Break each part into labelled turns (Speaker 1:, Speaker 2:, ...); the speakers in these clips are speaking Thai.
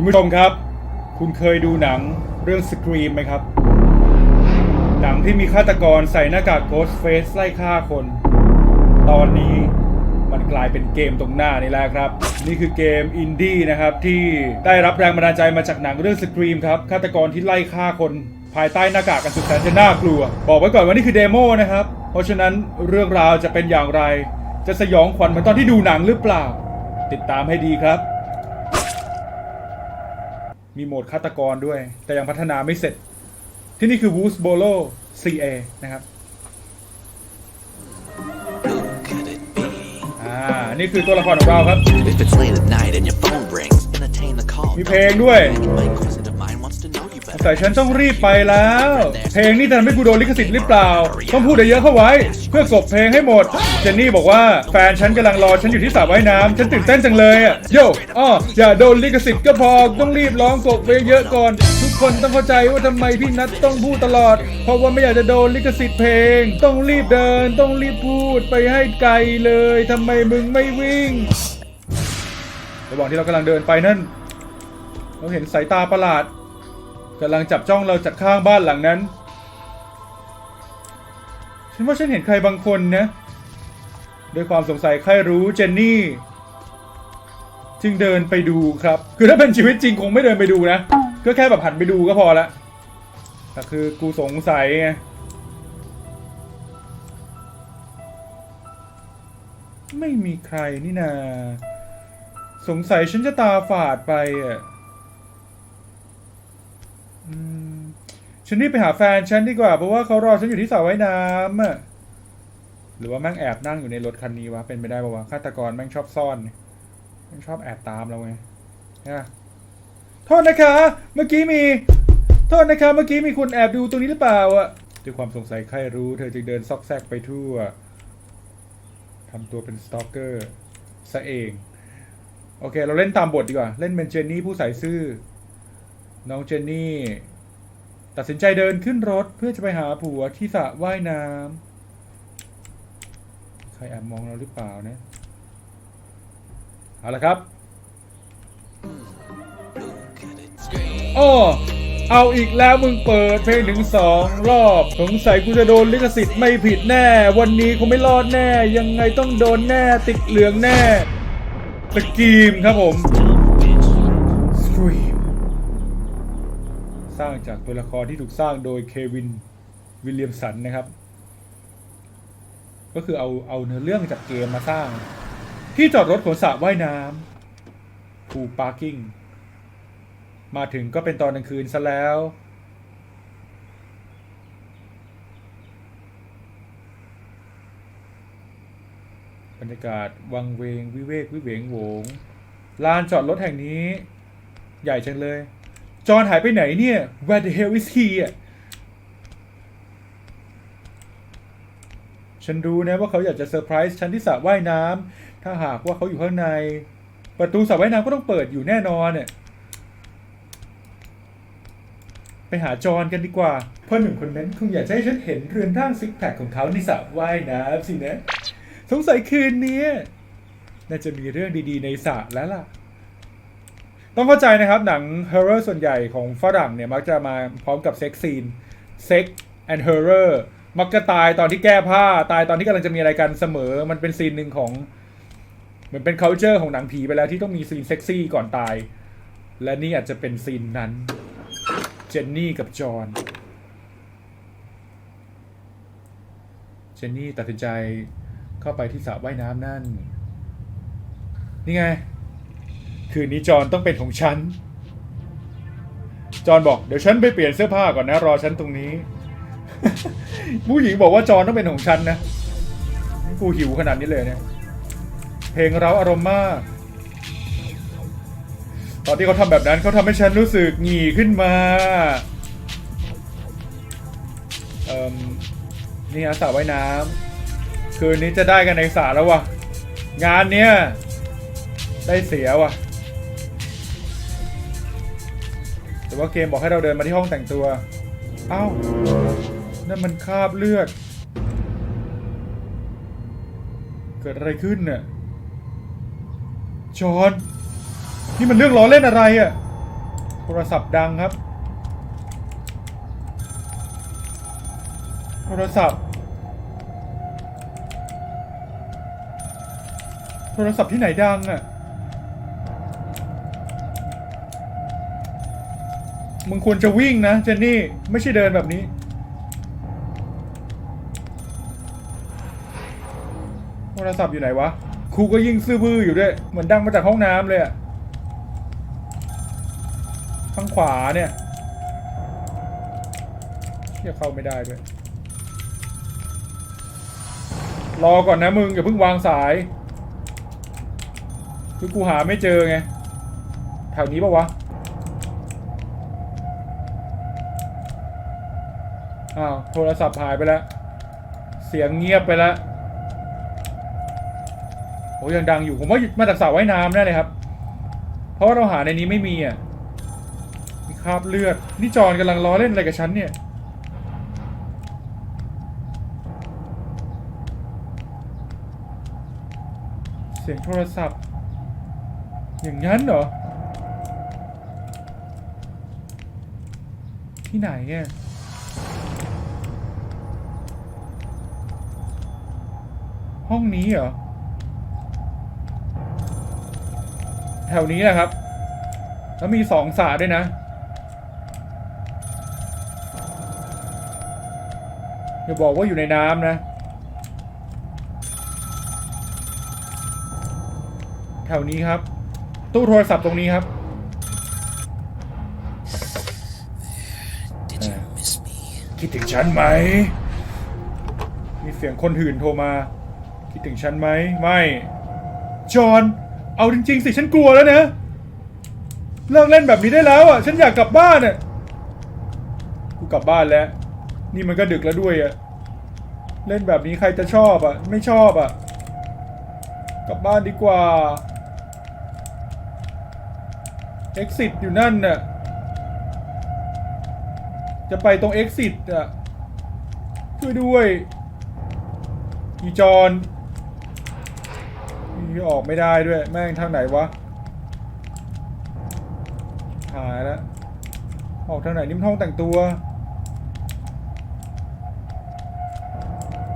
Speaker 1: คุณผู้ชมครับ คุณเคยดูหนังเรื่องส r รีมไหมครับ หนังที่มีฆาตกรใส่หน้ากากโกสเฟสไล่ฆ่าคน ตอนนี้มันกลายเป็นเกมตรงหน้านี่แหละครับ นี่คือเกมอินดี้นะครับ ที่ได้รับแรงบันดาลใจมาจากหนังเรื่องส r รีมครับฆาตกรที่ไล่ฆ่าคนภายใต้หน้ากากกันสุดแสนจะน่ากลัว บอกไว้ก่อนว่านี่คือเดโมนะครับ เพราะฉะนั้นเรื่องราวจะเป็นอย่างไร จะสยองขวัญเหมือนตอนที่ดูหนังหรือเปล่า ติดตามให้ดีครับ มีโหมดฆาตกรด้วย แต่ยังพัฒนาไม่เสร็จ ที่นี่คือ w o o s b o l o CA นะครับอ่านี่คือตัวละครของเราครับ มีเพลงด้วยแต่ฉันต้องรีบไปแล้ว เพลงนี่จะทำให้กูโดนลิขสิทธิ์หรือเปล่า ต้องพูดเยอะๆเข้าไว้ เพื่อกบเพลงให้หมด เจนนี่บอกว่าแฟนฉันกำลังรอฉันอยู่ที่สระว่ายน้ำฉันตื่นเต้นจังเลยอะโยอ้ออย่าโดนลิขสิทธิ์ก็พอต้องรีบร้องกบไปเยอะก่อน ทุกคนต้องเข้าใจว่าทำไมพี่นัทต้องพูดตลอด เพราะว่าไม่อยากจะโดนลิขสิทธิ์เพลง ต้องรีบเดิน ต้องรีบพูดไปให้ไกลเลยทำไมมึงไม่วิ่งระหว่างที่เรากำลังเดินไปนั่น เราเห็นสายตาประหลาดกำลังจับจ้องเราจากข้างบ้านหลังนั้น ฉันว่าฉันเห็นใครบางคนนะ ด้วยความสงสัยใครรู้เจนนี่ จึงเดินไปดูครับ คือถ้าเป็นชีวิตจริงคงไม่เดินไปดูนะ ก็แค่แบบหันไปดูก็พอละแต่คือกูสงสัยไงไม่มีใครนี่นา สงสัยฉันจะตาฝาดไปอะอืมฉันรีบไปหาแฟนฉันดีกว่า เพราะว่าเขารอฉันอยู่ที่สระว่ายน้ำอะ หรือว่าแม่งแอบนั่งอยู่ในรถคันนี้วะ เป็นไปได้ปะวะฆาตกรแม่งชอบซ่อนแม่งชอบแอบตามเราไงนะโทษนะคะ เมื่อกี้มี โทษนะคะ เมื่อกี้มีคนแอบดูตรงนี้หรือเปล่าอะด้วยความสงสัยใครรู้เธอจึงเดินซอกแซกไปทั่วทำตัวเป็นสตอกเกอร์ซะเอง โอเค เราเล่นตามบทดีกว่า เล่นเป็นเจนนี่ผู้ใส่ซื่อ น้องเจนนี่ ตัดสินใจเดินขึ้นรถเพื่อจะไปหาผัวที่สระว่ายน้ำ รแอบมองเราหรือเปล่านะเอาละครับ โอ้ เอาอีกแล้วมึงเปิดเพลงถึงสองรอบ สงสัยกูจะโดนลิขสิทธิ์ไม่ผิดแน่ วันนี้คงไม่รอดแน่ ยังไงต้องโดนแน่ติดเหลืองแน่สกรีมครับผมสกรีมสร้างจากตัวละครที่ถูกสร้างโดยเควินวิลเลียมสันนะครับ ก็คือเอาเอาเนื้อเรื่องจากเกมมาสร้าง ที่จอดรถของสระว่ายน้ำพูปาร์กิ้งมาถึงก็เป็นตอนกลางคืนซะแล้ว บรรยากาศวังเวง วิเวก วิเวงโหวงลานจอดรถแห่งนี้ ใหญ่จังเลย จอห์นหายไปไหนเนี่ย Where the hell is he อะ ฉันรู้นะว่าเขาอยากจะเซอร์ไพรส์ฉันที่สระว่ายน้ำถ้าหากว่าเขาอยู่ข้างใน ประตูสระว่ายน้ำก็ต้องเปิดอยู่แน่นอนเนี่ย ไปหาจอนกันดีกว่าเพราะหนุ่มคนนั้นคงอยากจะให้ฉันเห็นเรือนร่างซิกแพคของเขาในสระว่ายน้ำสินะ สงสัยคืนนี้น่าจะมีเรื่องดีๆในสระแล้วล่ะ ต้องเข้าใจนะครับหนัง horror ส่วนใหญ่ของฝรั่งเนี่ยมักจะมาพร้อมกับเซ็กซีน sex and horror มักจะตายตอนที่แก้ผ้าตายตอนที่กำลังจะมีอะไรกันเสมอ มันเป็นซีนหนึ่งของเหมือนเป็น culture ของหนังผีไปแล้วที่ต้องมีซีนเซ็กซี่ก่อนตาย และนี่อาจจะเป็นซีนนั้น เจนนี่กับจอห์นเจนนี่ตัดสินใจเข้าไปที่สระว่ายน้ำนั่น นี่ไง คืนนี้จอห์นต้องเป็นของฉัน จอห์นบอกเดี๋ยวฉันไปเปลี่ยนเสื้อผ้าก่อนนะ รอฉันตรงนี้ ผู้หญิงบอกว่าจอนต้องเป็นของฉันนะ กูหิวขนาดนี้เลยเนี่ย เพลงเราอารมณ์มาก ตอนที่เขาทำแบบนั้นเขาทำให้ฉันรู้สึกหงี่ขึ้นมาเอ่มนี่อาสระว่ายน้ำคืนนี้จะได้กันในสระแล้ววะงานเนี้ยได้เสียว่ะแต่ว่าเกมบอกให้เราเดินมาที่ห้องแต่งตัว เอ้า นั่นมันคาบเลือด เกิดอะไรขึ้นเนี่ยจอนนี่มันเรื่องล้อเล่นอะไรอะ่ะ โทรศัพท์ดังครับ โทรศัพท์ โทรศัพท์ที่ไหนดังอะ่ะ มึงควรจะวิ่งนะเจนนี่ ไม่ใช่เดินแบบนี้ ศัพท์อยู่ไหนวะครูก็ยิ่งซื่อบื้ออยู่ด้วย เหมือนดังมาจากห้องน้ำเลยอะข้างขวาเนี่ยเที่ยเข้าไม่ได้ด้วย รอก่อนนะมึงอย่าเพิ่งวางสาย คือกูหาไม่เจอไง แถวนี้ปะวะ อ้าว โทรศัพท์หายไปแล้ว เสียงเงียบไปแล้ว โอ้ยังดังอยู่ผมว่ามาจากสระว่ายน้ำแน่เลยครับ เพราะว่าเราหาในนี้ไม่มีอะมีคราบเลือดนี่จอนกำลังล้อเล่นอะไรกับฉันเนี่ยเสียงโทรศัพท์ อย่างนั้นเหรอ ที่ไหนอะห้องนี้เหรอ แถวนี้แหละครับ แล้วมีสองสระด้วยนะ อย่าบอกว่าอยู่ในน้ำนะ แถวนี้ครับ ตู้โทรศัพท์ตรงนี้ครับ
Speaker 2: Did you miss me?
Speaker 1: คิดถึงฉันไหม มีเสียงคนหื่นโทรมา คิดถึงฉันไหม ไม่ จอห์น เอาจริง ๆ สิฉันกลัวแล้วนะเลิกเล่นแบบนี้ได้แล้วอะ ฉันอยากกลับบ้านอะกูกลับบ้านแล้ว นี่มันก็ดึกแล้วด้วยอะเล่นแบบนี้ใครจะชอบอะ ไม่ชอบอะ กลับบ้านดีกว่า exit อยู่นั่นน่ะจะไปตรง exit อะช่วยด้วยอีจอน นี่ออกไม่ได้ด้วย แม่งทางไหนวะ หายแล้ว ออกทางไหนนี่มันห้องแต่งตัว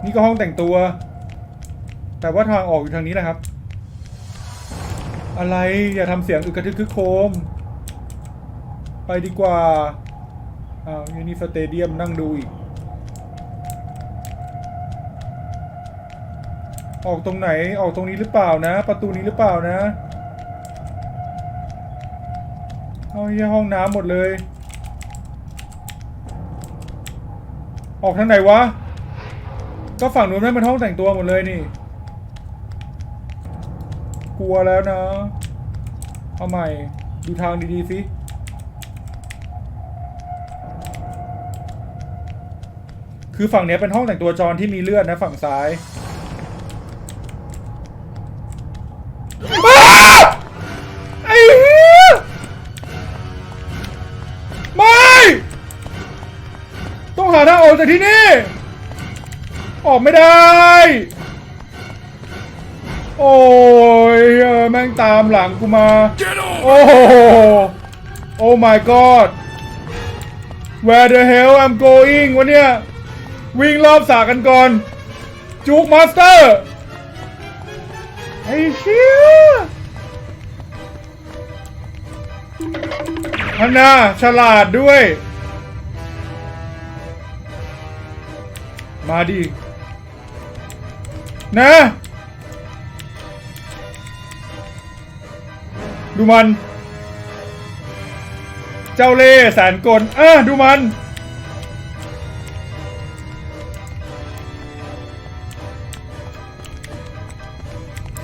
Speaker 1: นี่ก็ห้องแต่งตัว แต่ว่าทางออกอยู่ทางนี้นะครับ อะไรอย่าทำเสียงอึกกระทึกคึกโครมไปดีกว่าอ้าวยูนี่สเตเดียมนั่งดูอีก ออกตรงไหนออกตรงนี้หรือเปล่านะ ประตูนี้หรือเปล่านะเอาเฮียห้องน้ำหมดเลย ออกทางไหนวะ ก็ฝั่งนู้นนั่นเป็นห้องแต่งตัวหมดเลยนี่ กลัวแล้วนะ เอาใหม่ ดูทางดีๆสิคือฝั่งนี้เป็นห้องแต่งตัวจรที่มีเลือดนะฝั่งซ้าย จากที่นี่ ออกไม่ได้ โอ้ยแม่งตามหลังกูมา โอ้โหโอ้ my god where the hell I'm going วะเนี่ย วิ่งรอบสากันก่อน จุกมาสเตอร์ ไอ้เชี่ยฮันนาฉลาดด้วย มาดิ นะ ดูมัน เจ้าเล่แสนกลอะดูมัน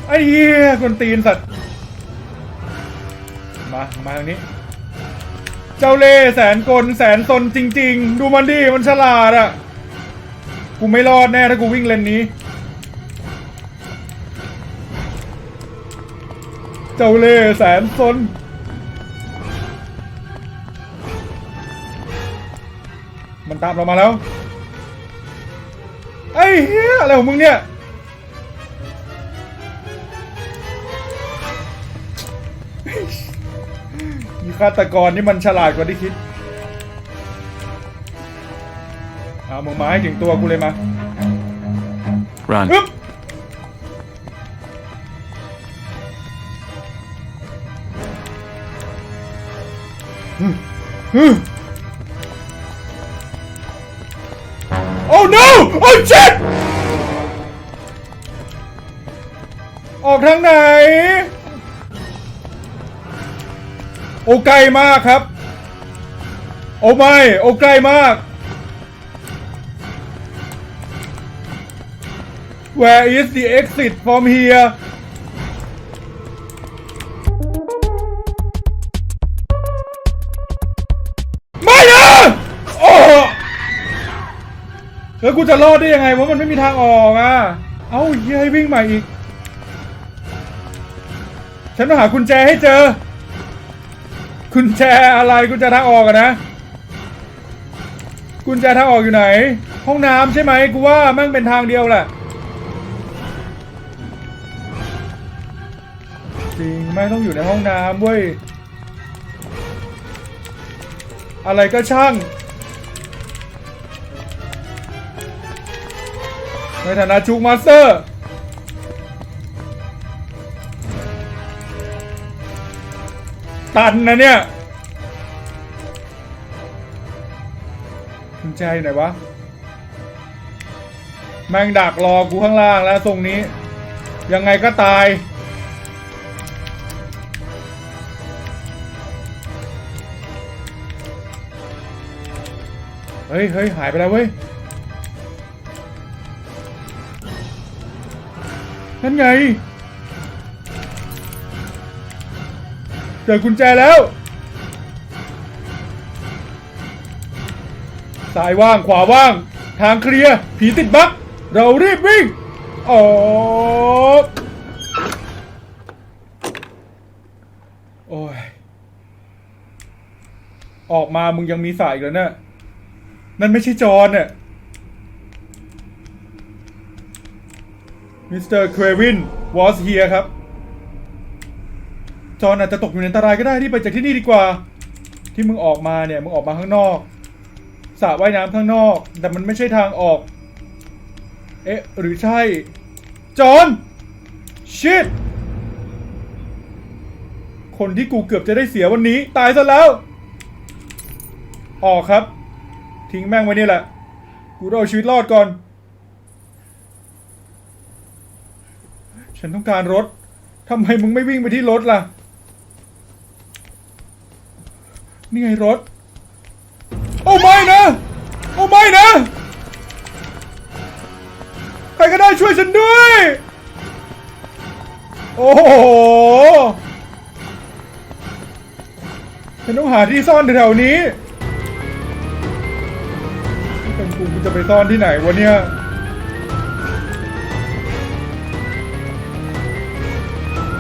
Speaker 1: ไอ้เหี้ยคนตีนสัตว์ มา มาทางนี้ เจ้าเล่แสนกลแสนตนจริง ๆ ดูมันดิ มันฉลาดอะ กูไม่รอดแน่ถ้ากูวิ่งเลนนี้ เจ้าเล่แสนซนมันตามเรามาแล้ว ไอ้เหี้ยอะไรของมึงเนี่ย มีฆาตกรนี่มันฉลาดกว่าที่คิด เอามึงมาให้ถึงตัวกูเลยมา
Speaker 3: Run.
Speaker 1: อึ๊บฮึฮึโอ้ no โอ้ shit ออกทางไหน โอ้ไกลมากครับ โอ้ไม่ โอ้ไกลมาก Where is the exit from here ไม่นะโอ้แล้วกูจะรอดได้ยังไงวะมันไม่มีทางออกอะ เอ้าเหี้ยวิ่งใหม่อีก ฉันต้องหากุญแจให้เจอ กุญแจอะไรกุญแจทางออกอะนะ กุญแจทางออกอยู่ไหน ห้องน้ำใช่ไหมกูว่าแม่งเป็นทางเดียวแหละ จริงแม่ต้องอยู่ในห้องน้ำเว้ย อะไรก็ช่าง ในฐานะจูกมาสเตอร์ ตันนะเนี่ยกุญแจไหนวะ แมงดักรอกูข้างล่างแล้วทรงนี้ ยังไงก็ตาย เฮ้ยเฮ้ยหายไปแล้วเว้ย นั่นไง เจอกุญแจแล้ว ซ้ายว่างขวาว่าง ทางเคลียร์ ผีติดบั๊กเรารีบวิ่ง ออกโอ้ย ออกมามึงยังมีสายอีกแล้วเนี่ย นั่นไม่ใช่จอห์นน่ะมิสเตอร์เควิน was here ครับ จอนอาจจะตกอยู่ในอันตรายก็ได้ที่ไปจากที่นี่ดีกว่า ที่มึงออกมาเนี่ย มึงออกมาข้างนอกสระว่ายน้ำข้างนอก แต่มันไม่ใช่ทางออก เอ๊ะ หรือใช่ จอนชิตคนที่กูเกือบจะได้เสียวันนี้ ตายซะแล้ว ออกครับ ทิ้งแม่งไว้นี่แหละ กูต้องเอาชีวิตรอดก่อน ฉันต้องการรถทำไมมึงไม่วิ่งไปที่รถล่ะ นี่ไงรถ โอ้ไม่นะ โอ้ไม่นะ ใครก็ได้ช่วยฉันด้วย โอ้โห ฉันต้องหาที่ซ่อนแถวนี้ จะไปซ่อนที่ไหนวะเนี่ย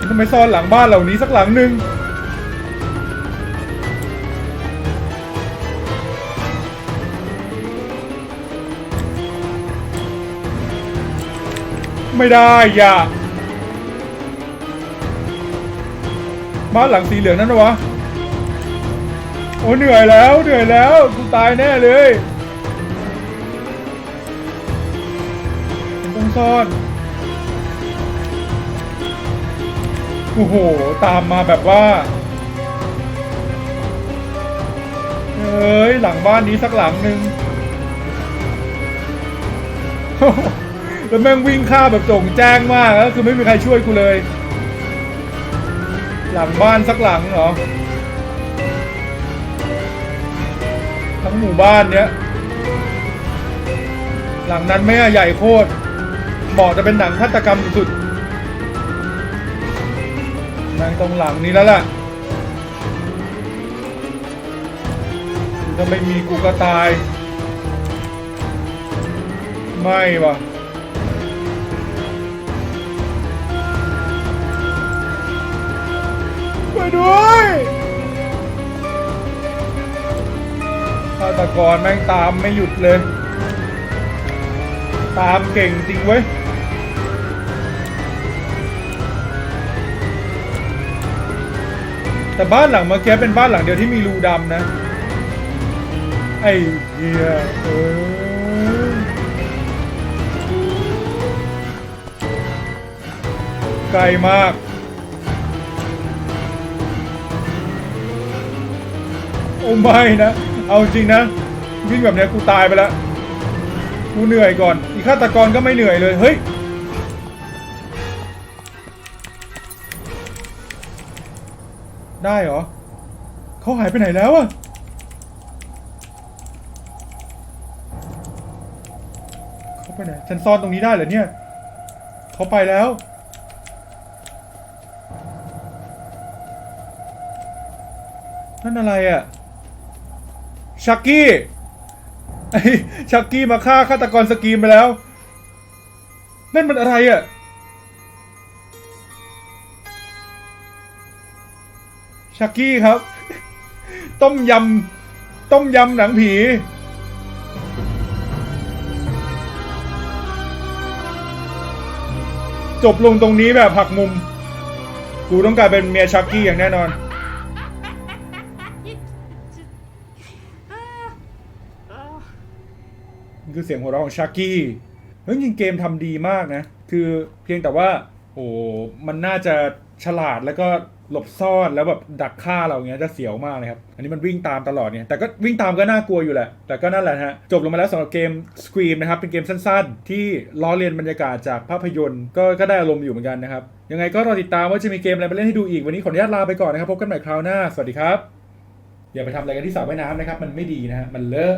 Speaker 1: ทำไมซ่อนหลังบ้านเหล่านี้สักหลังหนึ่งไม่ได้อย่าบ้านหลังสีเหลืองนั่นวะโอ้เหนื่อยแล้วเหนื่อยแล้วกูตายแน่เลย ฉันต้องซ่อนโอ้โห ตามมาแบบว่า เอ้ย หลังบ้านนี้สักหลังหนึ่งแล้วแม่งวิ่งข้าแบบจงแจ้งมากแล้วคือไม่มีใครช่วยกูเลย หลังบ้านสักหลังเหรอ ทั้งหมู่บ้านเนี้ย หลังนั้นไม่ใหญ่โคตร เหมาจะเป็นหนังฆาตกรรมสุดๆแม่งตรงหลังนี้แล้วล่ะถ้าไม่มีกูก็ตาย ไม่วะช่วยด้วยฆาตกรแม่งตามไม่หยุดเลย ตามเก่งจริงเว้ย แต่บ้านหลังเมื่อกี้เป็นบ้านหลังเดียวที่มีรูดำนะ ไอ้เหี้ยเออไกลมาก โอ้ไม่นะ เอาจริงนะ วิ่งแบบเนี้ยกูตายไปแล้ว กูเหนื่อยก่อน อีฆาตกรก็ไม่เหนื่อยเลย เฮ้ย ได้เหรอเขาหายไปไหนแล้วอะเขาไปไหนฉันซ่อนตรงนี้ได้เหรอเนี่ยเขาไปแล้ว นั่นอะไรอะชักกี้ไอ้ชักกี้มาฆ่าฆาตกรสกีมไปแล้ว นั่นมันอะไรอะ ชักกี้ครับ ต้มยำต้มยำหนังผี จบลงตรงนี้แบบหักมุม กูต้องกลายเป็นเมียชักกี้อย่างแน่นอนนี่คือเสียงหัวเราะของชาร์กี้เฮ้ยจริงเกมทำดีมากนะ คือเพียงแต่ว่า โอ้มันน่าจะฉลาดแล้วก็ หลบซ่อนแล้วแบบดักฆ่าเราอย่างเงี้ยจะเสียวมากเลยครับอันนี้มันวิ่งตามตลอดเนี่ยแต่ก็วิ่งตามก็น่ากลัวอยู่แหละ แต่ก็นั่นแหละฮะจบลงมาแล้วสำหรับเกม Scream นะครับเป็นเกมสั้นๆ ที่ล้อเลียนบรรยากาศจากภาพยนตร์ก็ก็ได้อารมณ์อยู่เหมือนกันนะครับยังไงก็รอติดตามว่าจะมีเกมอะไรมาเล่นให้ดูอีกวันนี้ขออนุญาตลาไปก่อนนะครับพบกันใหม่คราวหน้าสวัสดีครับอย่าไปทำอะไรกันที่สระว่ายน้ำนะครับมันไม่ดีนะฮะมันเลอะ